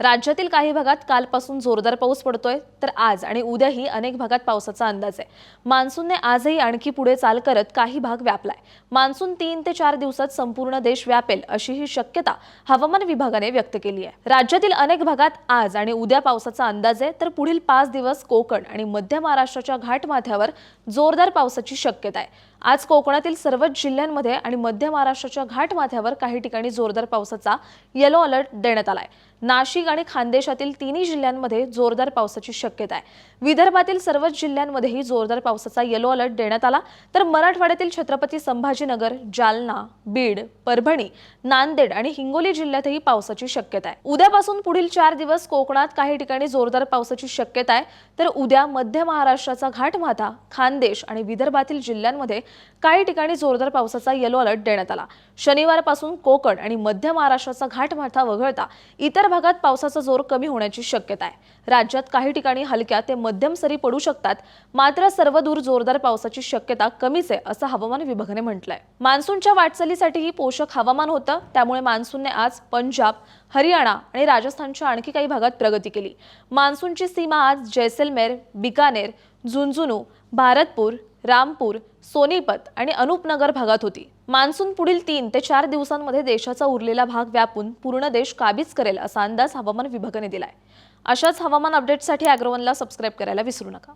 राज्यातील काही भागात कालपासून जोरदार पाऊस पडतोय तर आज आणि उद्याही अनेक भागात पावसाचा अंदाज आहे. मान्सूनने आजही आणखी पुढे चाल करत काही भाग व्यापलाय. मान्सून तीन ते चार दिवसात संपूर्ण देश व्यापेल अशी ही शक्यता हवामान विभागाने व्यक्त केली आहे. राज्यातील अनेक भागात आज आणि उद्या पावसाचा अंदाज आहे तर पुढील पाच दिवस कोकण आणि मध्य महाराष्ट्राच्या घाटमाथ्यावर जोरदार पावसाची शक्यता आहे. आज कोकणातील सर्वच जिल्ह्यांमध्ये आणि मध्य महाराष्ट्राच्या घाटमाथ्यावर काही ठिकाणी जोरदार पावसाचा येलो अलर्ट देण्यात आलाय. नाशिक आणि खानदेशातील तिन्ही जिल्ह्यांमध्ये जोरदार पावसाची शक्यता आहे. विदर्भातील सर्वच जिल्ह्यांमध्येही जोरदार पावसाचा येलो अलर्ट देण्यात आला. तर मराठवाड्यातील छत्रपती संभाजीनगर जालना बीड परभणी नांदेड आणि हिंगोली जिल्ह्यातही पावसाची शक्यता आहे. उद्यापासून पुढील चार दिवस कोकणात काही ठिकाणी जोरदार पावसाची शक्यता आहे. तर उद्या मध्य महाराष्ट्राचा घाटमाथा खानदेश आणि विदर्भातील जिल्ह्यांमध्ये काही ठिकाणी जोरदार पावसाचा येलो अलर्ट देण्यात आला. शनिवारपासून कोकण आणि मध्य महाराष्ट्राचा घाटमाथा वगळता इतर भागात पावसा पावसाचा जोर कमी होण्याची शक्यता आहे. राज्यात काही ठिकाणी हलक्या ते मध्यम सरी पडू शकतात. मात्र सर्वदूर जोरदार पावसाची शक्यता कमीच आहे असं हवामान विभागाने म्हटलंय. मान्सूनच्या वाटचालीसाठीही पोषक हवामान होतं. त्यामुळे मान्सूनने आज पंजाब हरियाणा आणि राजस्थानच्या आणखी काही भागात प्रगती केली. मान्सूनची सीमा आज जैसलमेर बिकानेर झुंझुनू भारतपूर रामपूर सोनीपत आणि अनुपनगर भागात होती. मान्सून पुढील तीन ते चार दिवसांमध्ये देशाचा उरलेला भाग व्यापून पूर्ण देश काबीज करेल असा अंदाज हवामान विभागाने दिलाय. अशाच हवामान अपडेटसाठी अॅग्रोवनला सबस्क्राईब करायला विसरू नका.